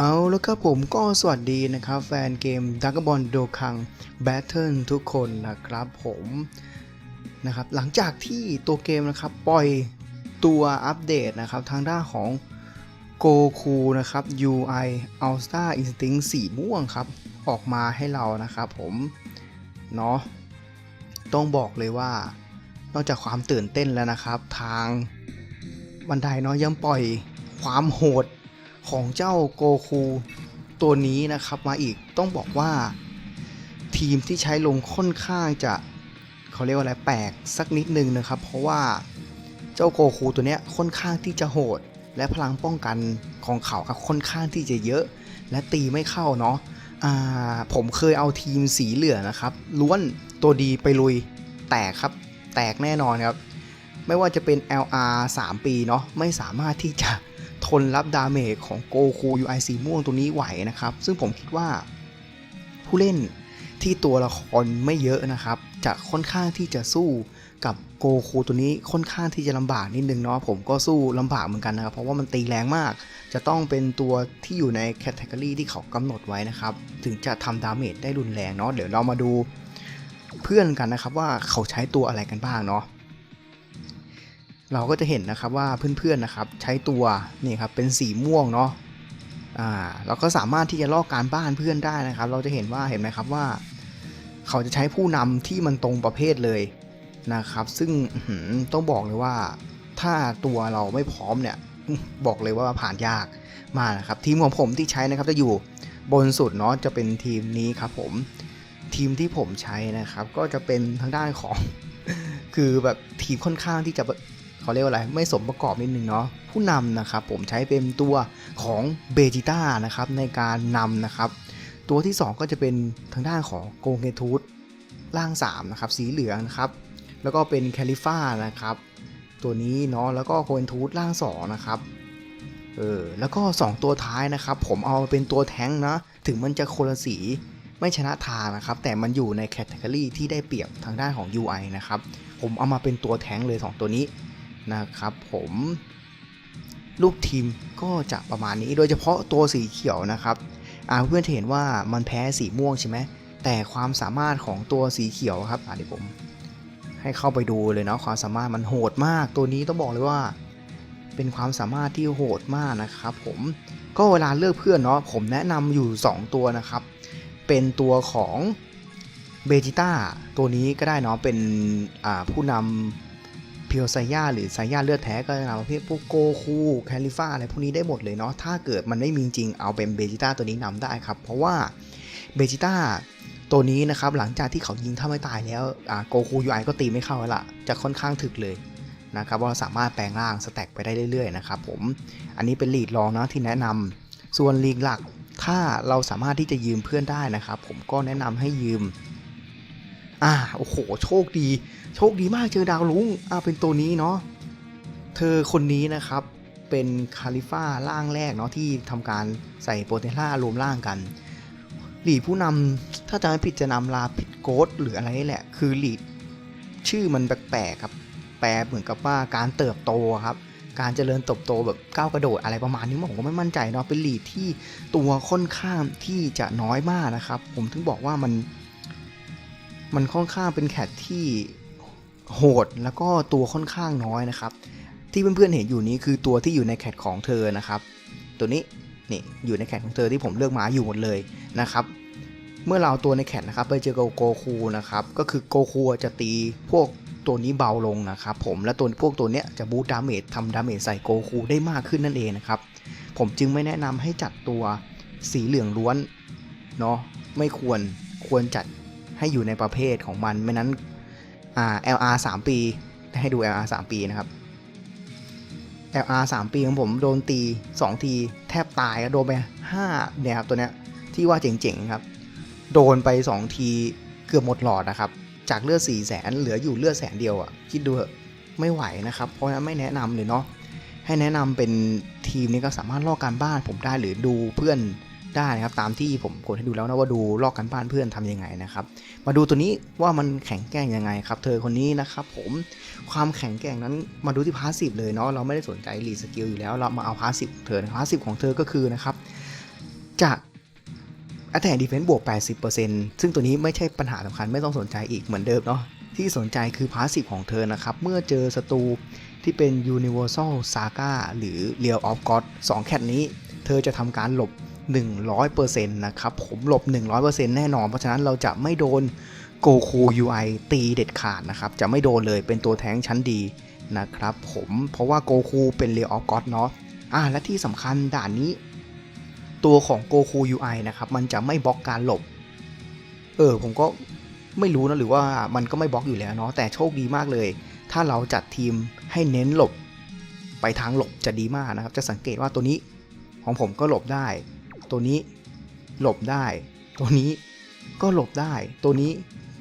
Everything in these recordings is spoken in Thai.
เอาแล้วครับผมก็สวัสดีนะครับ แฟนเกมดักบอลโดคังแบทเทิลทุกคนนะครับผมนะครับหลังจากที่ตัวเกมนะครับปล่อยตัวอัปเดตนะครับทางด้านของโกคูนะครับ UI All Star Instinct สีม่วงครับ ออกมาให้เรานะครับผม เนาะต้องบอกเลยว่า นอกจากความตื่นเต้นแล้วนะครับ ทางบันไดเนาะยังปล่อยความโหด ของเจ้าโกคูตัวนี้นะครับมาอีกต้องบอกว่า ทีมที่ใช้ลงค่อนข้างจะเขาเรียกว่าอะไรแปลกสักนิดนึงนะครับ เพราะว่าเจ้าโกคูตัวเนี้ยค่อนข้างที่จะโหด และพลังป้องกันของเขาครับค่อนข้างที่จะเยอะ และตีไม่เข้าเนาะผมเคยเอาทีมสีเหลืองนะครับ ล้วนตัวดีไปลุยแตกครับ แตกแน่นอนครับ ไม่ว่าจะเป็น LR 3 ปีเนาะไม่สามารถที่จะ ทนรับดาเมจของโกคู UI สีม่วงตัวนี้ไหวนะครับ ซึ่งผมคิดว่า ผู้เล่นที่ตัวละครไม่เยอะนะครับ จะค่อนข้างที่จะสู้กับโกคูตัวนี้ค่อนข้างที่จะลำบากนิดนึงเนาะผมก็สู้ลำบากเหมือนกันนะครับ เพราะว่ามันตีแรงมาก จะต้องเป็นตัวที่อยู่ในแคตตากรีที่เขากำหนดไว้นะครับ ถึงจะทำดาเมจได้รุนแรงเนาะเดี๋ยวเรามาดูเพื่อนกันนะครับว่าเขาใช้ตัวอะไรกันบ้างเนาะ เราก็จะเห็นนะครับว่าเพื่อนๆนะครับใช้ตัวนี่ครับเป็นสีม่วงเนาะอ่าเราก็สามารถที่จะลอกการบ้านเพื่อนได้นะครับ เราจะเห็นว่าเห็นไหมครับว่า เขาจะใช้ผู้นำที่มันตรงประเภทเลยนะครับ ซึ่งต้องบอกเลยว่า ถ้าตัวเราไม่พร้อมเนี่ยบอกเลยว่าผ่านยากมากนะครับ ทีมของผมที่ใช้นะครับจะอยู่บนสุดเนาะจะเป็นทีมนี้ครับผมทีมที่ผมใช้นะครับ ก็จะเป็นทางด้านของ คือแบบทีมค่อนข้างที่จะ เขาเรียกว่าอะไร ไม่สมประกอบนิดนึงเนาะผู้นำนะครับผมใช้เป็นตัวของเบจิต้านะครับในการนำนะครับตัวที่ 2 ก็จะเป็นทางด้านของโกงเงทูธร่าง3นะครับสีเหลืองนะครับแล้วก็เป็นแคลิฟ้านะครับตัวนี้เนาะแล้วก็โกเงทูธร่าง2นะครับเออแล้วก็ 2 ตัวท้ายนะครับ ผมเอาเป็นตัวแท้งนะถึงมันจะโคนละสีไม่ชนะทานะครับ แต่มันอยู่ในแคตตากรีที่ได้เปรียบทางด้านของ UI นะครับ ผมเอามาเป็นตัวแท้งเลย 2 ตัวนี้ นะครับผมลูกทีมก็จะประมาณนี้โดยเฉพาะตัวสีเขียวนะครับอ่าเพื่อนจะเห็นว่ามันแพ้สีม่วงใช่ไหมแต่ความสามารถของตัวสีเขียวครับเดี๋ยวผม ให้เข้าไปดูเลยเนาะความสามารถมันโหดมาก ตัวนี้ต้องบอกเลยว่า เป็นความสามารถที่โหดมากนะครับ ผมก็เวลาเลือกเพื่อนเนาะผมแนะนำอยู่ 2 ตัวนะครับ เป็นตัวของเบจิต้าตัวนี้ก็ได้เนาะเป็นผู้นำ เพียวไซย่าหรือไซย่าเลือดแท้ก็จะนำประเภทพวกโกคูแคลิฟ้าอะไรพวกนี้ได้หมดเลยเนาะถ้าเกิดมันไม่มีจริงเอาเป็นเบจิต้าตัวนี้นำได้ครับ เพราะว่าเบจิต้าตัวนี้นะครับหลังจากที่เขายิงถ้าไม่ตายแล้วโกคูยูไอก็ตีไม่เข้าแล้วล่ะ จะค่อนข้างถึกเลยนะครับว่าสามารถแปลงร่างสแต็กไปได้เรื่อยๆนะครับผมอันนี้เป็นลีดรองนะที่แนะนำส่วนลีกหลักถ้าเราสามารถที่จะยืมเพื่อนได้นะครับ ผมก็แนะนำให้ยืมอ่าโอ้โห โชคดี โชคดีมากเจอดาวลุงอ่าเป็นตัวนี้เนาะเธอคนนี้นะครับเป็นคาลิฟ่าร่างแรกเนาะที่ทำการใส่โปรเทล่ารวมร่างกัน หลีผู้นำถ้าจำไม่ผิดจะนำลาผิดโกดหรืออะไรนี่แหละ คือหลีชื่อมันแปลกๆครับ แปลเหมือนกับว่าการเติบโตครับ การเจริญเติบโตแบบก้าวกระโดดอะไรประมาณนี้ผมก็ไม่มั่นใจเนาะเป็นหลีที่ตัวค่อนข้างที่จะน้อยมากนะครับ ผมถึงบอกว่ามัน มันค่อนข้างเป็นแคทที่ โหดแล้วก็ตัวค่อนข้างน้อยนะครับ ที่เพื่อนๆเห็นอยู่นี้คือตัวที่อยู่ในแคทของเธอนะครับ ตัวนี้นี่อยู่ในแคทของเธอที่ผมเลือกมาอยู่หมดเลยนะครับ เมื่อเราตัวในแคทนะครับไปเจอกับโกคูนะครับก็คือโกคูจะตีพวกตัวนี้เบาลงนะครับ ผมและตัวพวกตัวเนี้ยจะบูตดาเมจทำดาเมจใส่โกคูได้มากขึ้นนั่นเองนะครับ ผมจึงไม่แนะนำให้จัดตัวสีเหลืองล้วนเนาะไม่ควรควรจัดให้อยู่ในประเภทของมันไม่นั้น อ่า LR 3 ปี ให้ดู LR 3 ปีนะครับ LR 3 ปีของผมโดนตี 2 ทีแทบตายโดนไป 5 เนี่ยครับตัวเนี้ยที่ว่าเจ๋งๆครับ โดนไป 2 ทีเกือบหมดหลอดนะครับ จากเลือด4 0 0แสนเหลืออยู่เลือดแสนเดียวอะ่ะ คิดดูเถอะไม่ไหวนะครับ เพราะฉะนั้นไม่แนะนำเลยเนาะให้แนะนำเป็นทีมนี้ก็สามารถลอกการบ้านผมได้หรือดูเพื่อน ได้นะครับตามที่ผมกดให้ดูแล้วนะว่าดูลอกกันบ้านเพื่อนทำยังไงนะครับ มาดูตัวนี้ว่ามันแข็งแกร่งยังไงครับเธอคนนี้นะครับผมความแข็งแกร่งนั้นมาดูที่พาสซีฟเลยเนาะเราไม่ได้สนใจรีสกิลอยู่แล้วเรามาเอาพาสซีฟเธอพาสซีฟของเธอก็คือนะครับจะ Attack and Defense บวก 80%ซึ่งตัวนี้ไม่ใช่ปัญหาสำคัญไม่ต้องสนใจอีกเหมือนเดิมเนาะที่สนใจคือพาสซีฟของเธอนะครับ เมื่อเจอศัตรูที่เป็น Universal Saga หรือ Real of God 2 แคทนี้ เธอจะทำการหลบ 100%นะครับ ผมหลบ 100%แน่นอน เพราะฉะนั้นเราจะไม่โดนโกคู UI ตีเด็ดขาดนะครับ จะไม่โดนเลยเป็นตัวแท้งชั้นดีนะครับผมเพราะว่าโกคูเป็น Real of God เนาะอ่าและที่สำคัญด่านนี้ ตัวของโกคู UI นะครับ มันจะไม่บล็อกการหลบ เออ ผมก็ไม่รู้นะหรือว่ามันก็ไม่บล็อกอยู่แล้วเนาะแต่โชคดีมากเลย ถ้าเราจัดทีมให้เน้นหลบ ไปทางหลบจะดีมากนะครับ จะสังเกตว่าตัวนี้ของผมก็หลบได้ ตัวนี้หลบได้ ตัวนี้ก็หลบได้ ตัวนี้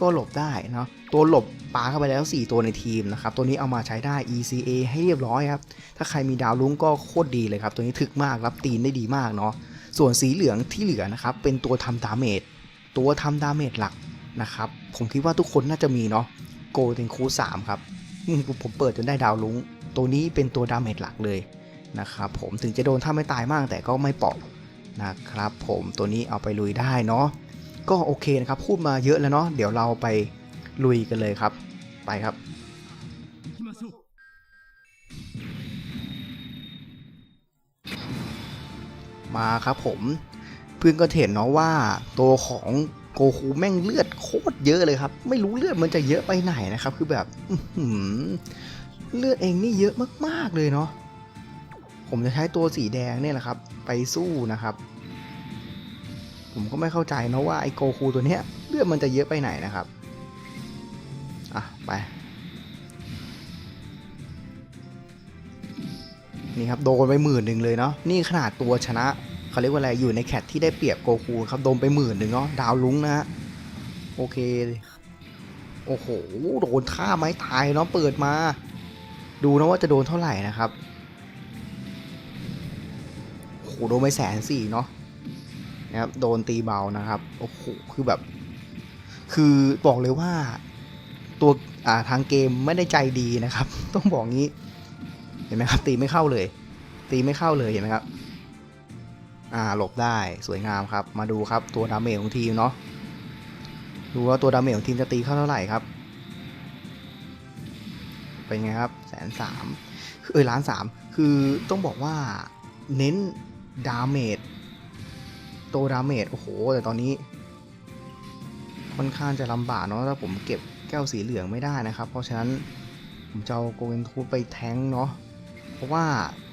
ก็หลบได้เนาะตัวหลบปาเข้าไปแล้ว 4 ตัวในทีมนะครับ ตัวนี้เอามาใช้ได้ ECA ให้เรียบร้อยครับ ถ้าใครมีดาวลุ้งก็โคตรดีเลยครับ ตัวนี้ถึกมากรับตีนได้ดีมากเนาะ ส่วนสีเหลืองที่เหลือนะครับ เป็นตัวทำดาเมจ ตัวทำดาเมจหลักนะครับ ผมคิดว่าทุกคนน่าจะมีเนาะ โกเด้นคูสามครับ ผมเปิดจนได้ดาวลุ้ง ตัวนี้เป็นตัวดาเมจหลักเลยนะครับ ผมถึงจะโดนถ้าไม่ตายมากแต่ก็ไม่เปอก นะครับผมตัวนี้เอาไปลุยได้เนาะก็โอเคนะครับพูดมาเยอะแล้วเนาะเดี๋ยวเราไปลุยกันเลยครับ ไปครับมาครับผมเพื่อนก็เห็นเนาะว่าตัวของโกคูแม่งเลือดโคตรเยอะเลยครับ ไม่รู้เลือดมันจะเยอะไปไหนนะครับ คือแบบเลือดเองนี่เยอะมากๆเลยเนาะ ผมจะใช้ตัวสีแดงเนี่ยแหละครับ ไปสู้นะครับ ผมก็ไม่เข้าใจนะว่าไอโกคูตัวเนี้ยเลือดมันจะเยอะไปไหนนะครับอะไป นี่ครับโดนไปหมื่นหนึ่งเลยเนาะนี่ขนาดตัวชนะเขาเรียกว่าอะไรอยู่ในแคทที่ได้เปรียบโกคูครับโดนไปหมื่นหนึ่งเนาะดาวลุ้งนะฮะโอเคโอ้โห โดนท่าไม้ตายเนาะเปิดมา ดูนะว่าจะโดนเท่าไหร่นะครับ หโดนไปแสนสี่เนาะนะครับโดนตีเบานะครับโอ้โหคือแบบ คือบอกเลยว่าตัวอ่าทางเกมไม่ได้ใจดีนะครับ ต้องบอกงี้ เห็นไหมครับ ตีไม่เข้าเลย ตีไม่เข้าเลยเห็นไหมครับอ่าหลบได้สวยงามครับ มาดูครับตัวดาเมจของทีมเนาะดูว่าตัวดาเมจของทีมจะตีเข้าเท่าไหร่ครับเป็นไงครับแสนสามเออล้านสามคือต้องบอกว่าเน้น ดาเมจตัวดาเมจโอ้โห แต่ตอนนี้ ค่อนข้างจะลำบากเนาะถ้าผมเก็บแก้วสีเหลืองไม่ได้นะครับ เพราะฉะนั้นผมจะเอาโกเกนทูไปแทงเนาะเพราะว่า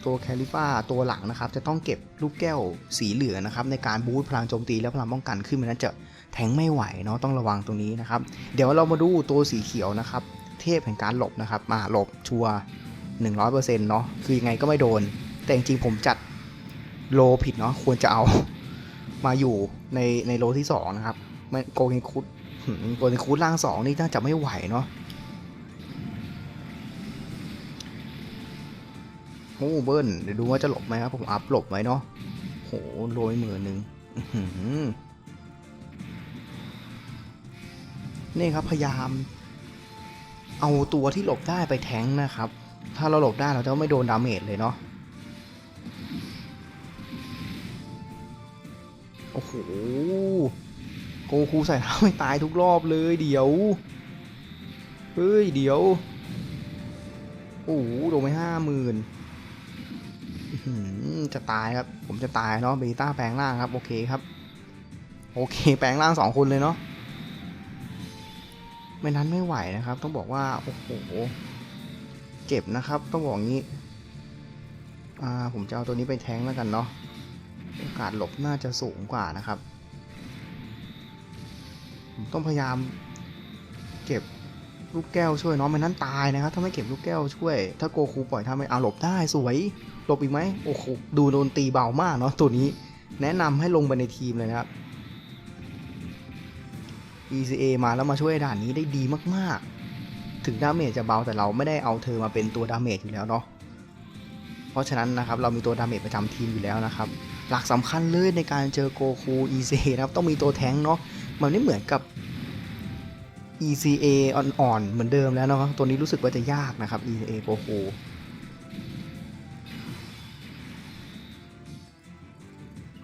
ตัวแคลิฟ้าตัวหลังนะครับ จะต้องเก็บลูกแก้วสีเหลืองนะครับ ในการบูสต์พลังโจมตีและพลังป้องกันขึ้นมันนั้นจะแทงไม่ไหวเนาะต้องระวังตรงนี้นะครับ เดี๋ยวเรามาดูตัวสีเขียวนะครับ เทพแห่งการหลบนะครับมาหลบชัวหนึ่งร้อยเปอร์เซ็นต์เนาะคือยังไงก็ไม่โดน แต่จริงๆผมจัด โลผิดเนาะควรจะเอามาอยู่ในในโลที่สองนะครับไม่โกเกนคูดโกเกนคูดล่างสองนี่น่าจะไม่ไหวเนาะโอ้เบิ้ลเดี๋ยวดูว่าจะหลบไหมครับผมอัพหลบไว้เนาะโหโรยหมื่นหนึ่งนี่ครับพยายาม เอาตัวที่หลบได้ไปแทงนะครับ ถ้าเราหลบได้เราจะไม่โดนดาเมจเลยเนาะ หโกคูใส่เท้าไม่ตายทุกรอบเลยเดี๋ยว เฮ้ย เดี๋ยว โอ้โหโดนไปห้าหมื่นจะตายครับ ผมจะตายเนาะเบต้าแปลงร่างครับ โอเคครับ โอเค แปลงร่างสองคนเลยเนาะไม่นั้นไม่ไหวนะครับ ต้องบอกว่า โอ้โห เจ็บนะครับ ต้องบอกงี้ อ่า ผมจะเอาตัวนี้ไปแทงแล้วกันเนาะ โอกาสหลบน่าจะสูงกว่านะครับ ผมต้องพยายามเก็บลูกแก้วช่วยนาะไม่นั้นตายนะครับ ถ้าไม่เก็บลูกแก้วช่วย ถ้าโกคูปล่อยถ้าไม่เอาหลบได้สวย หลบอีกไหมโอ้โหดูโดนตีเบามากเนาะตัวนี้ แนะนำให้ลงไปในทีมเลยนะครับ ECA มาแล้วมาช่วยด่านนี้ได้ดีมากๆ ถึงดาเมจจะเบาแต่เราไม่ได้เอาเธอมาเป็นตัวดาเมจอยู่แล้วเนาะเพราะฉะนั้นนะครับเรามีตัวดาเมจประจำทีมอยู่แล้วนะครับ หลักสำคัญเลยในการเจอโกคู ECA นะครับต้องมีตัวแท้งเนาะมันไม่เหมือนกับ ECA อ่อนๆเหมือนเดิมแล้วเนาะตัวนี้รู้สึกว่าจะยากนะครับ ECA โกคู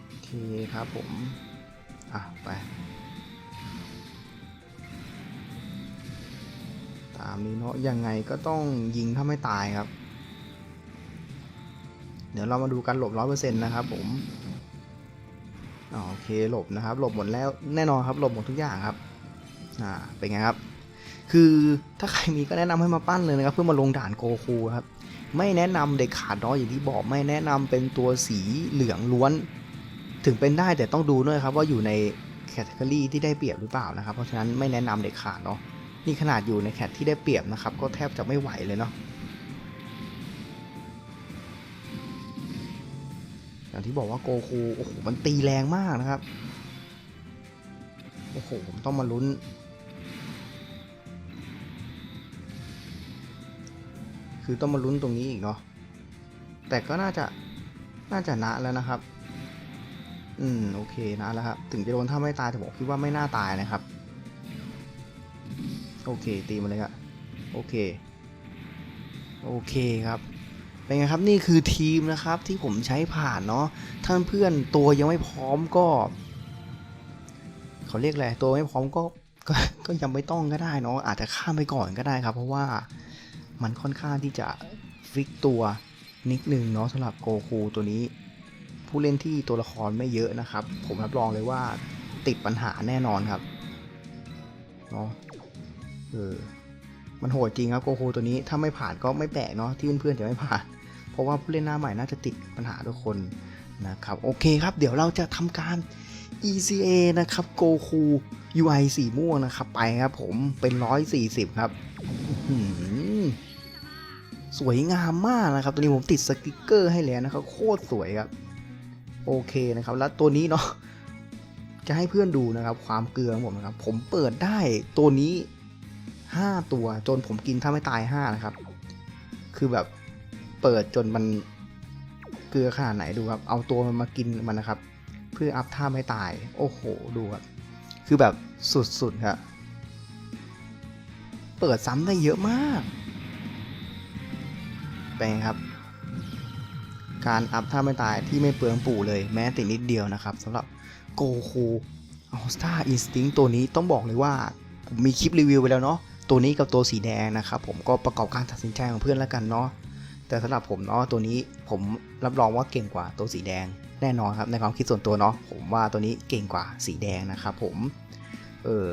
โอเคครับผม อะ ไป ตามนี้เนาะยังไงก็ต้องยิงถ้าไม่ตายครับ ดี๋ยวเรามาดูกันหลบร้อยเปอร์เซ็นต์นะครับผมโอเคหลบนะครับ หลบหมดแล้วแน่นอนครับหลบหมดทุกอย่างครับอ่าเป็นไงครับ คือถ้าใครมีก็แนะนำให้มาปั้นเลยนะครับ เพื่อมาลงด่านโกคูครับไม่แนะนำเด็กขาดเนาะอย่างที่บอกไม่แนะนำเป็นตัวสีเหลืองล้วน ถึงเป็นได้แต่ต้องดูด้วยครับว่าอยู่ในแคตตากรีที่ได้เปรียบหรือเปล่านะครับ เพราะฉะนั้นไม่แนะนำเด็กขาดเนาะนี่ขนาดอยู่ในแคตที่ได้เปรียบนะครับ ก็แทบจะไม่ไหวเลยเนาะ อย่างที่บอกว่าโกคูโอ้โหมันตีแรงมากนะครับโอ้โหผมต้องมาลุ้น คือต้องมาลุ้นตรงนี้อีกเนาะแต่ก็น่าจะน่าจะนะแล้วนะครับ อืมโอเคนะแล้วครับถึงจะโดนถ้าไม่ตายแต่ผมคิดว่าไม่น่าตายนะครับ โอเคตีมาเลยครับโอเค โอเคครับ เป็นไงครับนี่คือทีมนะครับที่ผมใช้ผ่านเนาะท่านเพื่อนตัวยังไม่พร้อมก็เขาเรียกอะไรตัวไม่พร้อมก็ก็ก็ยังไม่ต้องก็ได้เนาะอาจจะข้ามไปก่อนก็ได้ครับ เพราะว่ามันค่อนข้างที่จะฟิกตัวนิดนึงเนาะสำหรับโกคูตัวนี้ ผู้เล่นที่ตัวละครไม่เยอะนะครับ ผมรับรองเลยว่าติดปัญหาแน่นอนครับเนาะเออมันโหดจริงครับโกคูตัวนี้ถ้าไม่ผ่านก็ไม่แปลกเนาะที่เพื่อนๆจะไม่ผ่าน ราะว่าผู้เล่นหน้าใหม่น่าจะติดปัญหาทุกคนนะครับโอเคครับ เดี๋ยวเราจะทำการ ECA นะครับโกคู UI สีม่วงนะครับ ไปครับผมเป็น 140 ครับสวยงามมากนะครับตัวนี้ผมติดสติกเกอร์ให้แล้วนะครับ โคตรสวยครับ โอเคนะครับ แล้วตัวนี้เนาะจะให้เพื่อนดูนะครับ ความเกลือของผมนะครับ ผมเปิดได้ตัวนี้ 5 ตัวจนผมกินถ้าไม่ตาย 5 นะครับ คือแบบ เปิดจนมันเกลือขนาดไหนดูครับ เอาตัวมันมากินมันนะครับ เพื่ออัพท่าไม่ตาย โอ้โห ดูครับ คือแบบสุดๆครับเปิดซ้ำได้เยอะมาก เป็นครับ การอัพท่าไม่ตายที่ไม่เปลืองปู่เลยแม้แต่นิดเดียวนะครับสำหรับโกคูอัลสตาอินสติ้งตัวนี้ต้องบอกเลยว่า ผมมีคลิปรีวิวไปแล้วเนาะตัวนี้กับตัวสีแดงนะครับ ผมก็ประกอบการตัดสินใจของเพื่อนแล้วกันเนาะ แต่สำหรับผมเนาะตัวนี้ผมรับรองว่าเก่งกว่าตัวสีแดงแน่นอนครับในความคิดส่วนตัวเนาะผมว่าตัวนี้เก่งกว่าสีแดงนะครับผม เออ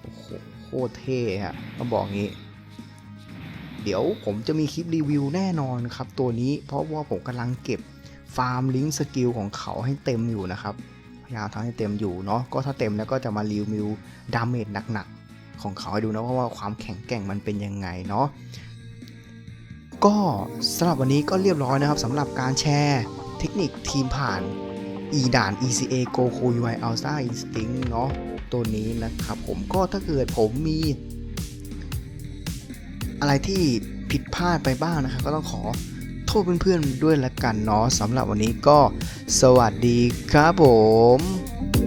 โอ้โหโคตรเท่ฮะต้องบอกงี้ เดี๋ยวผมจะมีคลิปรีวิวแน่นอนครับ ตัวนี้เพราะว่าผมกำลังเก็บฟาร์มลิงก์สกิลของเขาให้เต็มอยู่นะครับพยายามทำให้เต็มอยู่เนาะก็ถ้าเต็มแล้วก็จะมารีวิวดาเมจหนักๆของเขาให้ดูนะเพราะว่าความแข็งแกร่งมันเป็นยังไงเนาะ ก็สำหรับวันนี้ก็เรียบร้อยนะครับสำหรับการแชร์เทคนิคทีมผ่าน e ด่าน ECA Goku UI Ultra Instinct เนาะตัวนี้นะครับผมก็ถ้าเกิดผมมี อะไรที่ผิดพลาดไปบ้างนะครับ ก็ต้องขอโทษเพื่อนๆด้วยละกันเนาะสำหรับวันนี้ก็สวัสดีครับผม